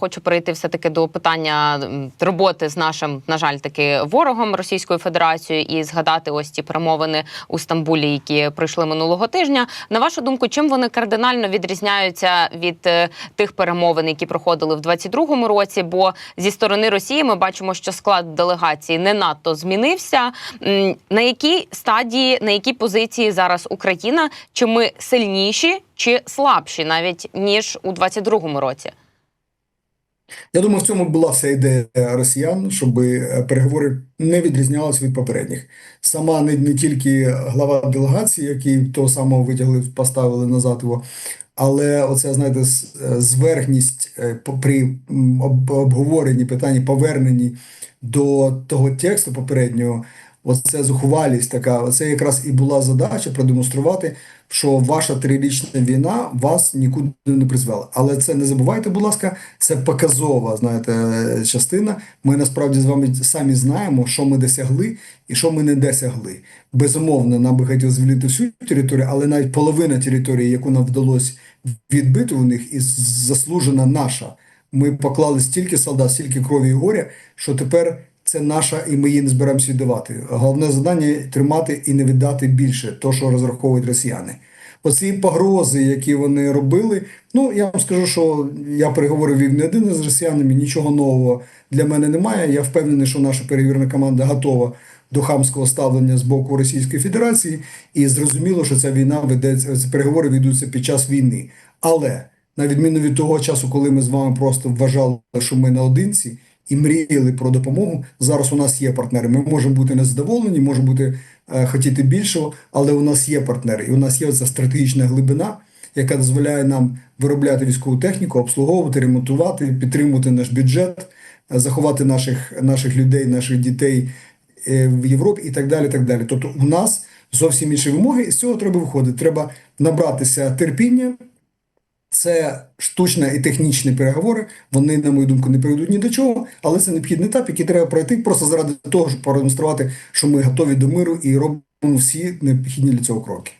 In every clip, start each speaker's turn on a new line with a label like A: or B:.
A: Хочу перейти все таки до питання роботи з нашим, на жаль, таки ворогом Російською Федерацією і згадати ось ті перемовини у Стамбулі, які пройшли минулого тижня. На вашу думку, чим вони кардинально відрізняються від е, тих перемовин, які проходили в 22-му році? Бо зі сторони Росії ми бачимо, що склад делегації не надто змінився. На якій стадії, на якій позиції зараз Україна? Чи ми сильніші чи слабші навіть ніж у 22-му році?
B: Я думаю, в цьому була вся ідея росіян, щоб е, переговори не відрізнялися від попередніх. Сама не, не тільки глава делегації, який того самого витягли, поставили назад його, але оця, знаєте, е, зверхність е, при обговоренні питанні, поверненні до того тексту попереднього, оце зухвалість така, оце якраз і була задача продемонструвати, що ваша трирічна війна вас нікуди не призвела. Але це не забувайте, будь ласка, це показова, знаєте, частина. Ми насправді з вами самі знаємо, що ми досягли і що ми не досягли. Безумовно, нам би хотілося звільнити всю територію, але навіть половина території, яку нам вдалося відбити у них, і заслужена наша. Ми поклали стільки солдат, стільки крові і горя, що тепер це наша, і ми її не збираємося віддавати. Головне завдання тримати і не віддати більше, то, що розраховують росіяни. Оці погрози, які вони робили. Ну я вам скажу, що я переговори вів не один з росіянами, нічого нового для мене немає. Я впевнений, що наша перевірна команда готова до хамського ставлення з боку Російської Федерації, і зрозуміло, що ця війна ведеться, ці переговори ведуться під час війни. Але на відміну від того часу, коли ми з вами просто вважали, що ми наодинці і мріяли про допомогу, зараз у нас є партнери. Ми можемо бути незадоволені, можемо бути е, хотіти більшого, але у нас є партнери, і у нас є оця стратегічна глибина, яка дозволяє нам виробляти військову техніку, обслуговувати, ремонтувати, підтримувати наш бюджет, е, заховати наших, наших людей, наших дітей е, в Європі і так далі. так далі. Тобто у нас зовсім інші вимоги, і з цього треба виходити. Треба набратися терпіння. Це штучні і технічні переговори. Вони, на мою думку, не приведуть ні до чого, але це необхідний етап, який треба пройти просто заради того, щоб продемонструвати, що ми готові до миру і робимо всі необхідні для цього кроки.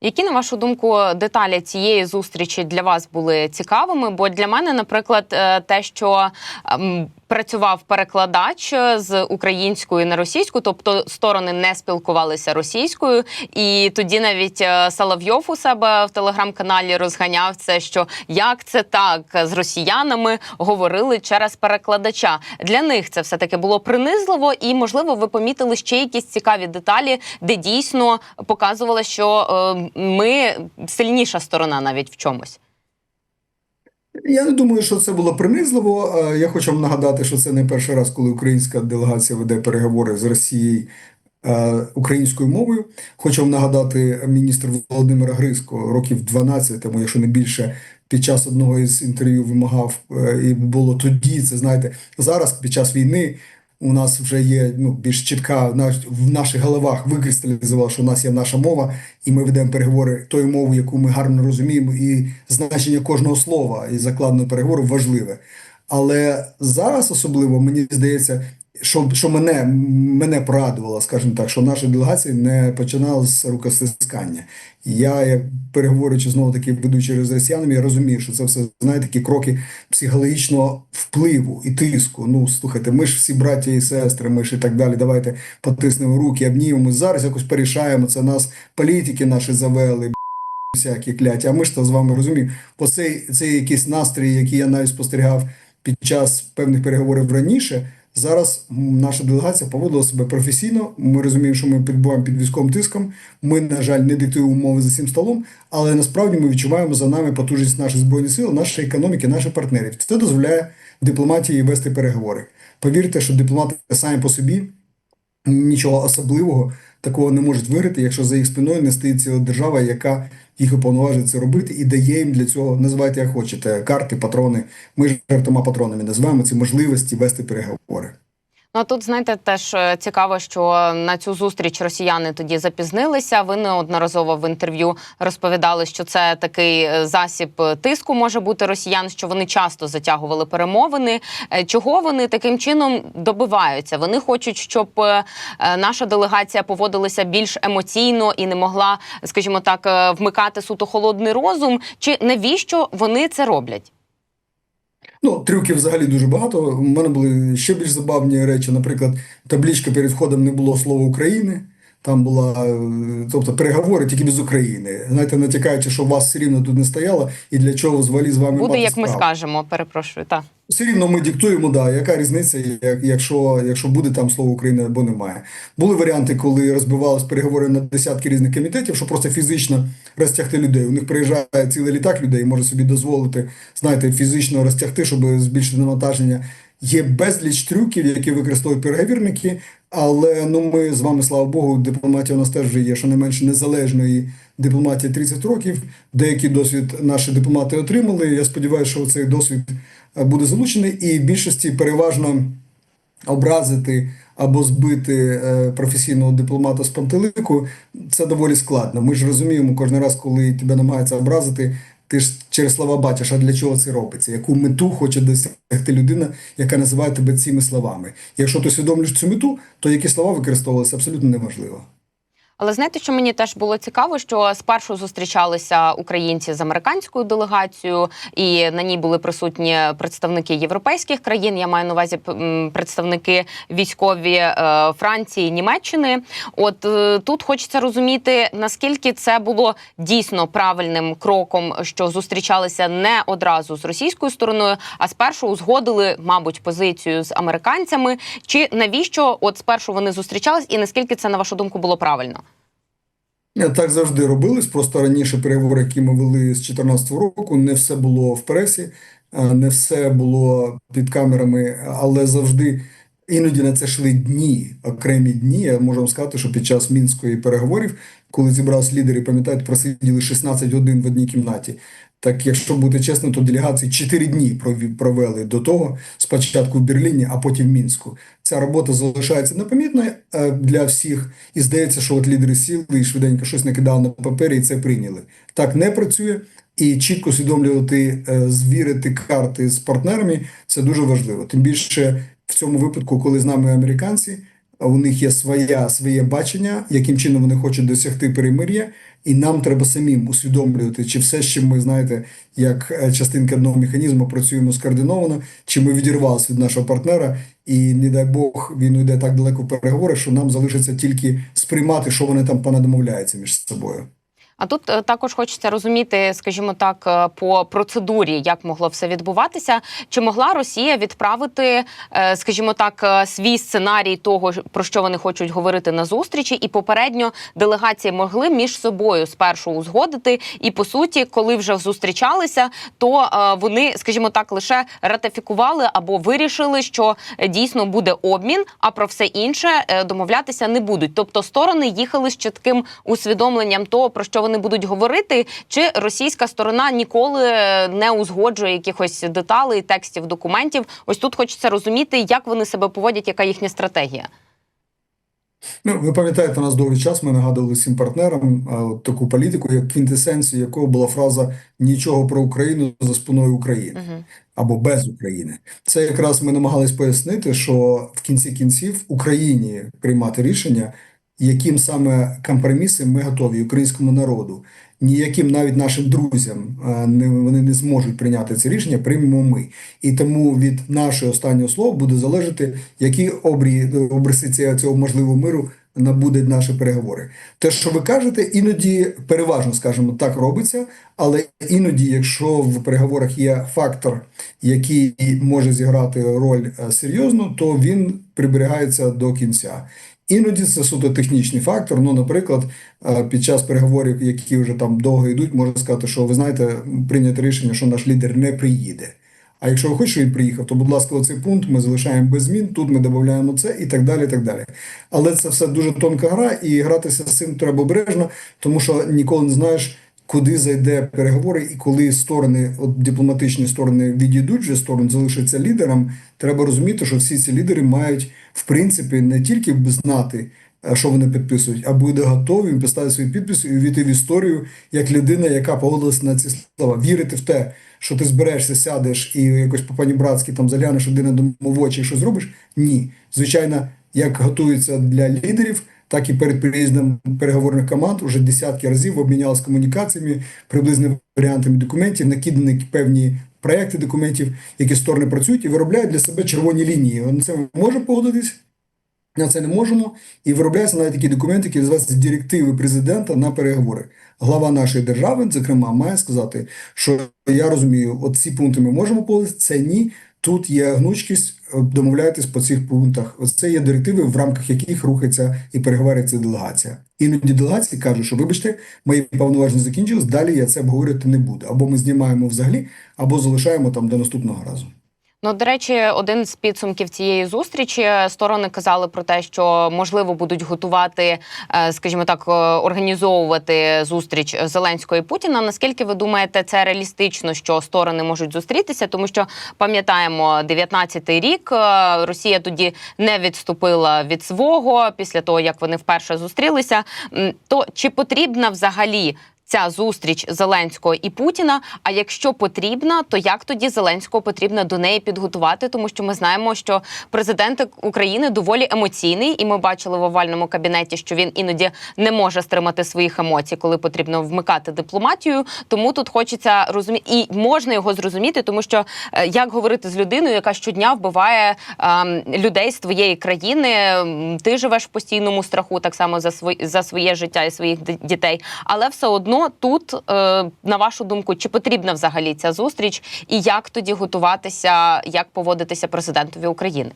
A: Які, на вашу думку, деталі цієї зустрічі для вас були цікавими? Бо для мене, наприклад, е, те, що ем, працював перекладач е, з української на російську, тобто сторони не спілкувалися російською, і тоді навіть е, Соловйов у себе в телеграм-каналі розганяв це, що як це так з росіянами говорили через перекладача. Для них це все таки було принизливо, і можливо, ви помітили ще якісь цікаві деталі, де дійсно показувало, що е, ми сильніша сторона навіть в чомусь.
B: Я не думаю, що це було принизливо. Е, Я хочу вам нагадати, що це не перший раз, коли українська делегація веде переговори з Росією е, українською мовою. Хочу вам нагадати міністр Володимира Грицького років 12, тому якщо не більше, під час одного із інтерв'ю вимагав, е, і було тоді, це знаєте, зараз під час війни. У нас вже є ну, більш чітка в наших головах викристалізувала, що у нас є наша мова, і ми ведемо переговори тою мовою, яку ми гарно розуміємо, і значення кожного слова і закладного переговору важливе. Але зараз особливо мені здається, що, що мене, мене порадувало, скажімо так, що наша делегація не починала з рукостискання. Я, як переговорюючи знову таки ведучи з росіянами, я розумію, що це все знаєте, такі кроки психологічного впливу і тиску. Ну слухайте, ми ж всі браття і сестри, ми ж і так далі. Давайте потиснемо руки, обнімемо. Зараз якось порішаємо. Це нас політики наші завели. Всякі кляті, а ми ж то з вами розуміємо. Оцей цей якийсь настрій, який я навіть спостерігав під час певних переговорів раніше. Зараз наша делегація поводила себе професійно. Ми розуміємо, що ми перебуваємо під військовим тиском. Ми, на жаль, не диктуємо умови за цим столом, але насправді ми відчуваємо за нами потужність наших збройних сил, нашої економіки, наших партнерів. Це дозволяє дипломатії вести переговори. Повірте, що дипломати самі по собі нічого особливого такого не можуть виграти, якщо за їх спиною не стоїть ціла держава, яка їх уповноважує це робити і дає їм для цього, називайте як хочете, карти, патрони. Ми ж жартома патронами називаємо ці можливості вести переговори.
A: Ну а тут знаєте, теж е, цікаво, що на цю зустріч росіяни тоді запізнилися. Ви неодноразово в інтерв'ю розповідали, що це такий е, засіб е, тиску може бути росіян, що вони часто затягували перемовини. Чого вони таким чином добиваються? Вони хочуть, щоб наша делегація поводилася більш емоційно і не могла, скажімо так, вмикати суто холодний розум. Чи навіщо вони це роблять?
B: Ну, трюків взагалі дуже багато. У мене були ще більш забавні речі. Наприклад, таблічка перед входом не було слова України. Там була, е, тобто, переговори тільки без України. Знаєте, натякаючи, що вас все рівно тут не стояло, і для чого звалі з вами
A: Буде,
B: мати
A: як ми скажемо, перепрошую. Так.
B: Все рівно ми диктуємо, да, яка різниця, як, якщо, якщо буде там слово Україна або немає. Були варіанти, коли розбивались переговори на десятки різних комітетів, щоб просто фізично розтягти людей. У них приїжджає цілий літак людей, може собі дозволити, знаєте, фізично розтягти, щоб збільшити навантаження. Є безліч трюків, які використовують переговірники, але ну ми з вами, слава Богу, дипломатія у нас теж вже є щонайменше незалежної дипломатії 30 років. Деякий досвід наші дипломати отримали. Я сподіваюся, що цей досвід е, буде залучений, і в більшості переважно образити або збити е, професійного дипломата з пантелику це доволі складно. Ми ж розуміємо кожен раз, коли тебе намагаються образити. Ти ж через слова бачиш, а для чого це робиться? Яку мету хоче досягти людина, яка називає тебе цими словами? Якщо ти усвідомлюєш цю мету, то які слова використовувалися абсолютно неважливо.
A: Але знаєте, що мені теж було цікаво, що спершу зустрічалися українці з американською делегацією, і на ній були присутні представники європейських країн. Я маю на увазі представники військові е, Франції, Німеччини. От е, тут хочеться розуміти, наскільки це було дійсно правильним кроком, що зустрічалися не одразу з російською стороною, а спершу узгодили, мабуть, позицію з американцями. Чи навіщо от спершу вони зустрічались, і наскільки це на вашу думку було правильно?
B: Так завжди робилось. Просто раніше переговори, які ми вели з 2014 року, не все було в пресі, е, не все було під камерами, але завжди іноді на це йшли дні, окремі дні. Я можу вам сказати, що під час мінської переговорів, коли зібрались лідери, пам'ятаєте, просиділи 16 годин в одній кімнаті. Так, якщо бути чесним, то делегації 4 дні провели до того, спочатку в Берліні, а потім в Мінську. Ця робота залишається непомітною е, для всіх, і здається, що от лідери сіли і швиденько щось накидали на папері, і це прийняли. Так не працює, і чітко усвідомлювати, е, звірити карти з партнерами це дуже важливо. Тим більше в цьому випадку, коли з нами американці, у них є своя своє бачення, яким чином вони хочуть досягти перемир'я, і нам треба самим усвідомлювати, чи все, чим ми знаєте, як е, частинка одного механізму працюємо скоординовано, чи ми відірвалися від нашого партнера, і не дай Бог він йде так далеко в переговори, що нам залишиться тільки сприймати, що вони там понадомовляються між собою.
A: А тут е, також хочеться розуміти, скажімо так, е, по процедурі, як могло все відбуватися. Чи могла Росія відправити, е, скажімо так, свій сценарій того, про що вони хочуть говорити на зустрічі, і попередньо делегації могли між собою спершу узгодити. І по суті, коли вже зустрічалися, то вони, скажімо так, лише ратифікували або вирішили, що дійсно буде обмін, а про все інше домовлятися не будуть. Тобто сторони їхали з чітким усвідомленням того, про що вони будуть говорити, чи російська сторона ніколи не узгоджує якихось деталей, текстів, документів. Ось тут хочеться розуміти, як вони себе поводять, яка їхня стратегія.
B: Ну, ви пам'ятаєте, у нас довгий час ми нагадували всім партнерам а, от таку політику, як квінтесенцію якого була фраза нічого про Україну за спиною України
A: Угу.
B: або без України. Це якраз ми намагались пояснити, що в кінці кінців Україні приймати рішення, яким саме компроміси ми готові українському народу. Ніяким навіть нашим друзям не вони не зможуть прийняти це рішення, приймемо ми. І тому від нашого останнього слова буде залежати, які обрі, обриси цього, цього можливого миру набудуть наші переговори. Те, що ви кажете, іноді переважно, скажімо, так робиться, але іноді, якщо в переговорах є фактор, який може зіграти роль е, серйозно, то він приберігається до кінця. Іноді це суто технічний фактор. Ну, наприклад, е, під час переговорів, які вже там довго йдуть, можна сказати, що ви знаєте, прийняти рішення, що наш лідер не приїде. А якщо ви хочете, щоб він приїхав, то, будь ласка, оцей пункт ми залишаємо без змін, тут ми додаємо це і так далі. і так далі. Але це все дуже тонка гра, і гратися з цим треба обережно, тому що ніколи не знаєш, куди зайде переговори, і коли сторони, от дипломатичні сторони відійдуть, вже сторони залишаться лідером. Треба розуміти, що всі ці лідери мають в принципі не тільки знати. е, Що вони підписують, а буде готові поставити свої підписи і увійти в історію як людина, яка погодилась на ці слова. Вірити в те, що ти зберешся, сядеш і якось по пані братськи там заглянеш один одному в очі що зробиш? Ні. Звичайно, як готуються для лідерів, так і перед приїздом переговорних команд уже десятки разів обмінялися комунікаціями, приблизними варіантами документів, накидані певні проекти документів, які сторони працюють і виробляють для себе червоні лінії. На це ми можемо погодитись. На це не можемо. І виробляються навіть такі документи, які називаються директиви президента на переговори. Глава нашої держави, зокрема, має сказати, що я розумію, от ці пункти ми можемо погодитися, це ні. Тут є гнучкість, е, домовляйтесь по цих пунктах. Ось це є директиви, в рамках яких рухається і переговорюється делегація. Іноді делегації кажуть, що вибачте, мої повноваження закінчились, далі я це обговорювати не буду. Або ми знімаємо взагалі, або залишаємо там до наступного разу.
A: Ну, до речі, один з підсумків цієї зустрічі сторони казали про те, що можливо будуть готувати, е, скажімо так, е, організовувати зустріч Зеленського і Путіна. Наскільки ви думаєте, це реалістично, що сторони можуть зустрітися? Тому що пам'ятаємо, 19-й рік е, Росія тоді не відступила від свого після того, як вони вперше зустрілися. То чи потрібна взагалі? Ця зустріч Зеленського і Путіна. А якщо потрібна, то як тоді Зеленського потрібно до неї підготувати? Тому що ми знаємо, що президент України доволі емоційний, і ми бачили в овальному кабінеті, що він іноді не може стримати своїх емоцій, коли потрібно вмикати дипломатію. Тому тут хочеться розуміти, і можна його зрозуміти, тому що е, як говорити з людиною, яка щодня вбиває ем, людей з твоєї країни, ти живеш в постійному страху, так само за свої за своє життя і своїх дітей, але все одно тут, е, на вашу думку, чи потрібна взагалі ця зустріч, і як тоді готуватися, як поводитися президентові України?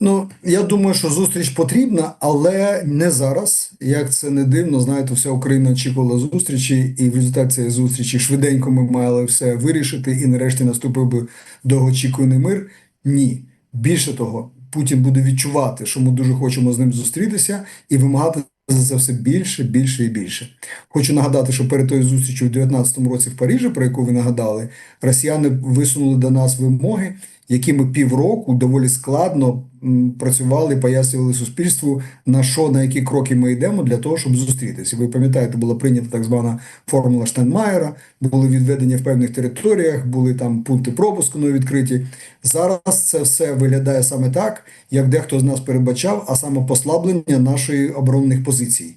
B: Ну, я думаю, що зустріч потрібна, але не зараз. Як це не дивно, знаєте, вся Україна очікувала зустрічі, і в результаті цієї зустрічі швиденько ми мали все вирішити, і нарешті наступив би довгоочікуваний мир. Ні. Більше того, Путін буде відчувати, що ми дуже хочемо з ним зустрітися і вимагати за це все більше, більше і більше. Хочу нагадати, що перед тою зустрічю у 19-му році в Парижі, про яку ви нагадали, росіяни висунули до нас вимоги, які ми півроку доволі складно працювали, пояснювали суспільству, на що, на які кроки ми йдемо для того, щоб зустрітися. Ви пам'ятаєте, була прийнята так звана формула Штайнмаєра, були відведення в певних територіях, були там пункти пропуску нові відкриті. Зараз це все виглядає саме так, як дехто з нас передбачав, а саме послаблення нашої оборонних позицій.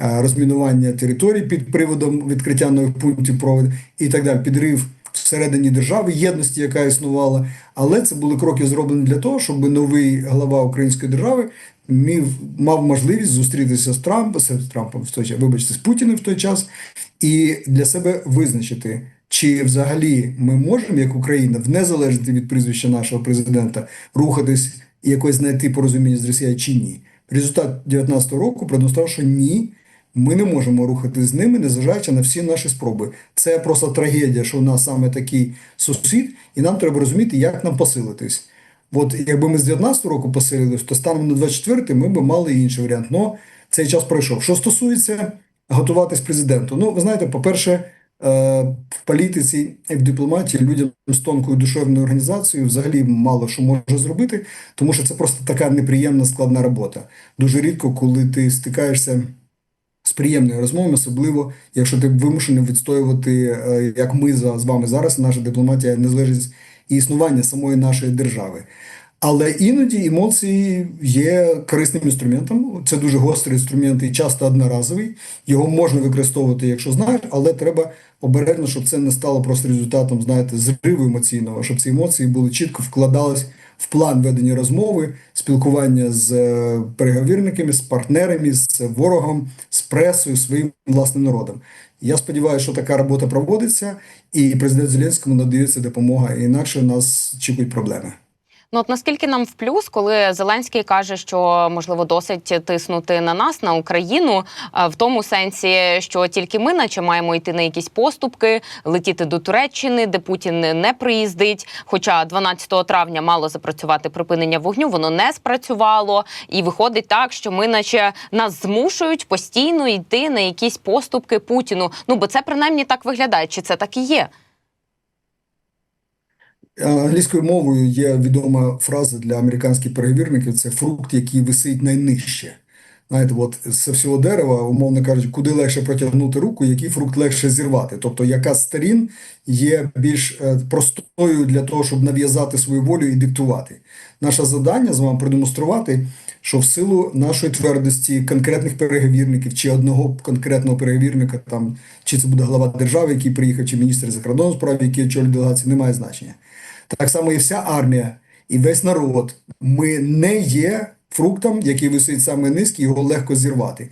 B: Е, Розмінування територій під приводом відкриття нових пунктів проводу і так далі, підрив всередині держави, єдності, яка існувала. Але це були кроки зроблені для того, щоб новий глава української держави мав можливість зустрітися з Трампом, з Трампом в той час, вибачте, з Путіним в той час, і для себе визначити, чи взагалі ми можемо, як Україна, в незалежності від прізвища нашого президента, рухатись і якось знайти порозуміння з Росією чи ні. Результат 2019 року продемонстрував, що ні, ми не можемо рухати з ними, незважаючи на всі наші спроби. Це просто трагедія, що у нас саме такий сусід, і нам треба розуміти, як нам посилитись. От якби ми з 19 року посилились, то станом на 24 ми б мали інший варіант. Но цей час пройшов. Що стосується готуватись президенту, ну ви знаєте, по-перше, е, в політиці і в дипломатії людям з тонкою душевною організацією взагалі мало що може зробити, тому що це просто така неприємна складна робота. Дуже рідко, коли ти стикаєшся з приємною розмовою, особливо якщо ти вимушений відстоювати, е, як ми з вами зараз, наша дипломатія незалежність і існування самої нашої держави. Але іноді емоції є корисним інструментом. Це дуже гострий інструмент і часто одноразовий. Його можна використовувати, якщо знаєш, але треба обережно, щоб це не стало просто результатом, знаєте, зриву емоційного, щоб ці емоції були чітко вкладались в план ведення розмови, спілкування з е, переговірниками, з партнерами, з ворогом, з пресою, своїм власним народом. Я сподіваюся, що така робота проводиться, і президент Зеленському надається допомога, інакше нас чекають проблеми.
A: Ну от наскільки нам в плюс, коли Зеленський каже, що можливо досить тиснути на нас, на Україну, в тому сенсі, що тільки ми, наче маємо йти на якісь поступки, летіти до Туреччини, де Путін не приїздить. Хоча 12 травня мало запрацювати припинення вогню, воно не спрацювало, і виходить так, що ми, наче нас змушують постійно йти на якісь поступки Путіну. Ну бо це принаймні так виглядає. Чи це так і є?
B: Англійською мовою є відома фраза для американських переговірників: це фрукт, який висить найнижче. знаєте, от з всього дерева, умовно кажучи, куди легше протягнути руку, який фрукт легше зірвати. Тобто, яка з сторін є більш е, простою для того, щоб нав'язати свою волю і диктувати. Наше завдання з вами продемонструвати, що в силу нашої твердості конкретних переговірників чи одного конкретного переговірника, там чи це буде глава держави, який приїхав, чи міністр закордонних справ, який очолює делегацію, немає значення. Так само і вся армія, і весь народ. Ми не є фруктом, який висить саме низький, його легко зірвати.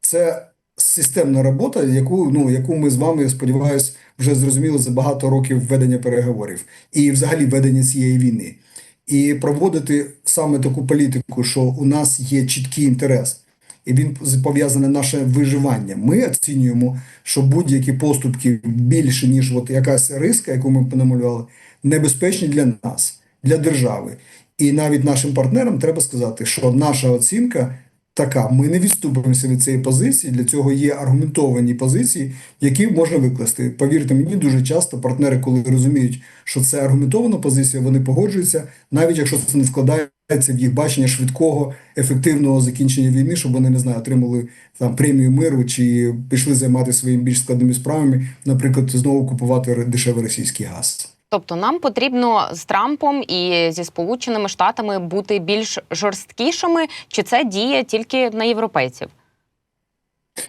B: Це системна робота, яку, ну, яку ми з вами, сподіваюся, вже зрозуміли за багато років ведення переговорів і взагалі ведення цієї війни. І проводити саме таку політику, що у нас є чіткий інтерес, і він пов'язане наше виживання. Ми оцінюємо, що будь-які поступки більше, ніж от якась риска, яку ми намалювали, небезпечні для нас, для держави. І навіть нашим партнерам треба сказати, що наша оцінка така: ми не відступимося від цієї позиції. Для цього є аргументовані позиції, які можна викласти. Повірте мені, дуже часто партнери, коли розуміють, що це аргументована позиція, вони погоджуються, навіть якщо це не вкладається в їх бачення швидкого, ефективного закінчення війни, щоб вони не знаю, отримали там премію миру чи пішли займатися своїми більш складними справами, наприклад, знову купувати дешевий російський газ.
A: Тобто нам потрібно з Трампом і зі Сполученими Штатами бути більш жорсткішими, чи це діє тільки на європейців?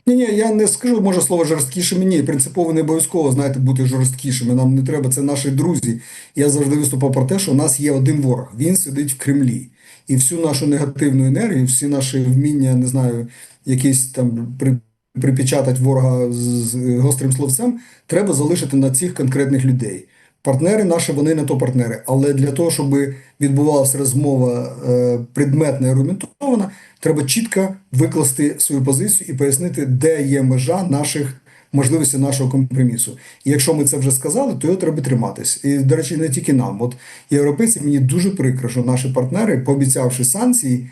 B: Ні, ні, я не скажу, може слово жорсткішими. Ні, принципово не обов'язково знаєте бути жорсткішими. Нам не треба, це наші друзі. Я завжди виступав про те, що у нас є один ворог. Він сидить в Кремлі, і всю нашу негативну енергію, всі наші вміння, не знаю, якісь там при. Припечатати ворога з гострим словцем, треба залишити на цих конкретних людей. Партнери наші, вони не то партнери. Але для того, щоб відбувалася розмова е, предметна і аргументована, треба чітко викласти свою позицію і пояснити, де є межа наших можливостей нашого компромісу. І якщо ми це вже сказали, то його треба триматись. І, до речі, не тільки нам. От європейці мені дуже прикро, що наші партнери, пообіцявши санкції,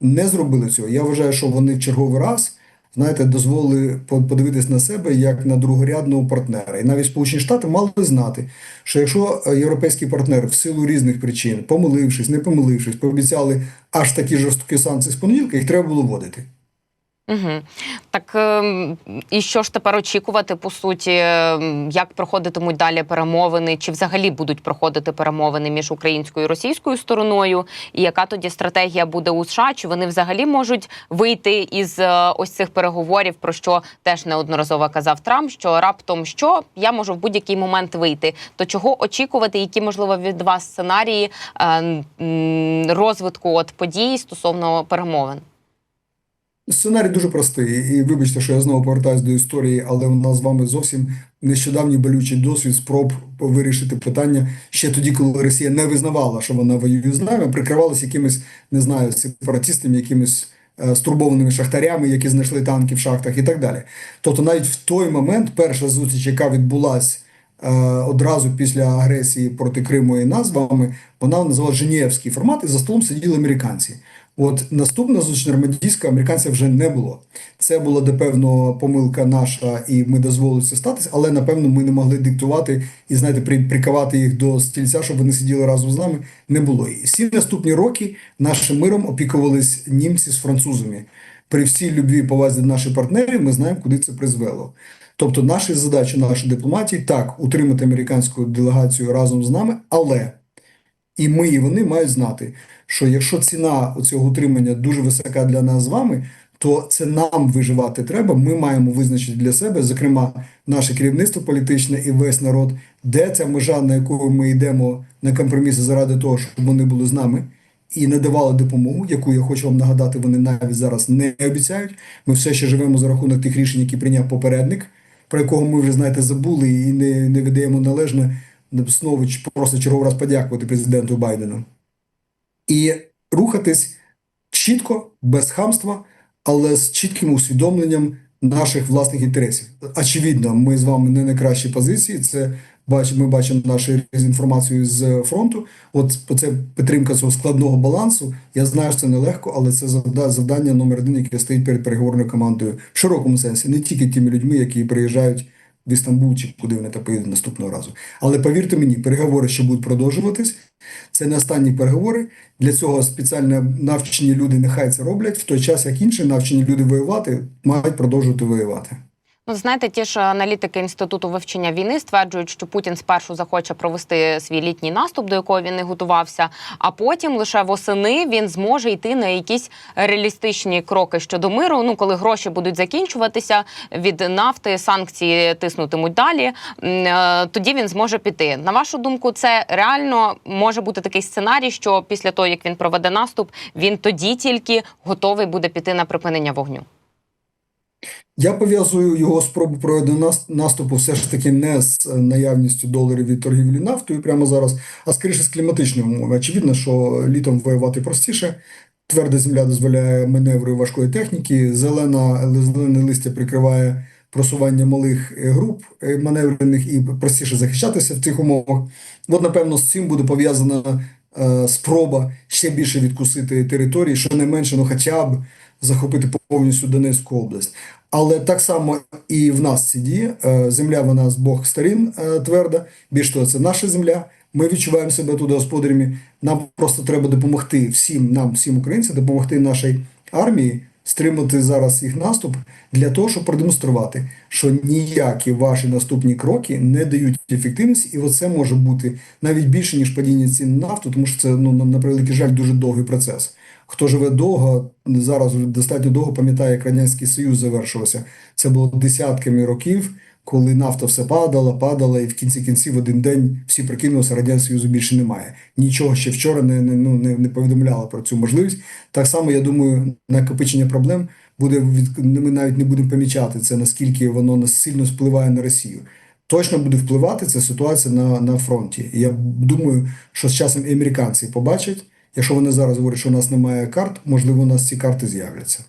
B: не зробили цього. Я вважаю, що вони в черговий раз знаєте, дозволили подивитись на себе як на другорядного партнера. І навіть Сполучені Штати мали знати, що якщо європейські партнери в силу різних причин, помилившись, не помилившись, пообіцяли аж такі жорсткі санкції з понеділка, їх треба було вводити.
A: Угу. Так е, і що ж тепер очікувати по суті, е, як проходитимуть далі перемовини, чи взагалі будуть проходити перемовини між українською і російською стороною? І яка тоді стратегія буде у США? Чи вони взагалі можуть вийти із е, ось цих переговорів, про що теж неодноразово казав Трамп? Що раптом що я можу в будь-який момент вийти? То чого очікувати, які можливо від вас сценарії е, розвитку от подій стосовно перемовин?
B: Сценарій дуже простий, і вибачте, що я знову повертаюся до історії, але у нас з вами зовсім нещодавній болючий досвід спроб вирішити питання ще тоді, коли Росія не визнавала, що вона воює з нами, прикривалася якимись, не знаю, сепаратистами, якимись е, стурбованими шахтарями, які знайшли танки в шахтах і так далі. Тобто, навіть в той момент перша зустріч, яка відбулася е, одразу після агресії проти Криму і нас з вами, вона називала Женєвський формат, і за столом сиділи американці. От наступна зустріч нормандійська американців вже не було. Це була напевно помилка наша, і ми дозволили це статися, але напевно ми не могли диктувати і знаєте, при, прикавати їх до стільця, щоб вони сиділи разом з нами. Не було. І всі наступні роки нашим миром опікувались німці з французами. При всій любві повазі наших партнерів, ми знаємо, куди це призвело. Тобто, наші задачі, нашої дипломатії так утримати американську делегацію разом з нами, але і ми, і вони мають знати, що якщо ціна цього утримання дуже висока для нас з вами, то це нам виживати треба. Ми маємо визначити для себе, зокрема, наше керівництво політичне і весь народ, де ця межа, на яку ми йдемо на компроміси заради того, щоб вони були з нами. І надавали допомогу, яку я хочу вам нагадати, вони навіть зараз не обіцяють. Ми все ще живемо за рахунок тих рішень, які прийняв попередник, про якого ми вже знаєте забули і не не видаємо належне знову просто черговий раз подякувати президенту Байдену. І рухатись чітко, без хамства, але з чітким усвідомленням наших власних інтересів. Очевидно, ми з вами не на кращій позиції. Це ми бачимо нашу інформацію з фронту. От це підтримка цього складного балансу. Я знаю, що це нелегко, але це завдання номер один, яке стоїть перед переговорною командою в широкому сенсі, не тільки тими людьми, які приїжджають в Істамбул чи куди вони та поїдуть наступного разу. Але повірте мені, переговори ще будуть продовжуватись. Це не останні переговори. Для цього спеціально навчені люди нехай це роблять, в той час як інші навчені люди воювати мають продовжувати воювати.
A: Ну, знаєте, ті ж аналітики інституту вивчення війни стверджують, що Путін спершу захоче провести свій літній наступ, до якого він не готувався, а потім лише восени він зможе йти на якісь реалістичні кроки щодо миру. Ну, коли гроші будуть закінчуватися від нафти, санкції тиснутимуть далі. е, Тоді він зможе піти. На вашу думку, це реально може бути такий сценарій, що після того як він проведе наступ, він тоді тільки готовий буде піти на припинення вогню.
B: Я пов'язую його спробу проведення наступу все ж таки не з е, наявністю доларів від торгівлі нафтою прямо зараз, а скоріше з кліматичними умовами. Очевидно, що літом воювати простіше. Тверда земля дозволяє маневри важкої техніки, зелена, зелене листя прикриває просування малих е, груп е, маневрених і простіше захищатися в цих умовах. От, напевно, з цим буде пов'язана е, спроба ще більше відкусити території, що не менше, ну хоча б захопити повністю Донецьку область. Але так само і в нас це діє. Е, Земля вона з Бог сторін е, тверда. Більш того, це наша земля. Ми відчуваємо себе туди господарями. Нам просто треба допомогти всім нам, всім українцям, допомогти нашій армії стримати зараз їх наступ для того, щоб продемонструвати, що ніякі ваші наступні кроки не дають ефективності, і оце може бути навіть більше ніж падіння цін на нафту, тому що це ну на превеликий жаль дуже довгий процес. Хто живе довго, зараз достатньо довго пам'ятає, як Радянський Союз завершувався. Це було десятками років, коли нафта все падала, падала, і в кінці кінців один день всі прикинулися, Радянського Союзу більше немає. Нічого ще вчора не, не, ну, не, не повідомляло про цю можливість. Так само, я думаю, накопичення проблем буде від ми навіть не будемо помічати це, наскільки воно нас сильно впливає на Росію. Точно буде впливати ця ситуація на, на фронті. Я думаю, що з часом і американці побачать. Якщо вони зараз говорять, що у нас немає карт, можливо, у нас ці карти з'являться.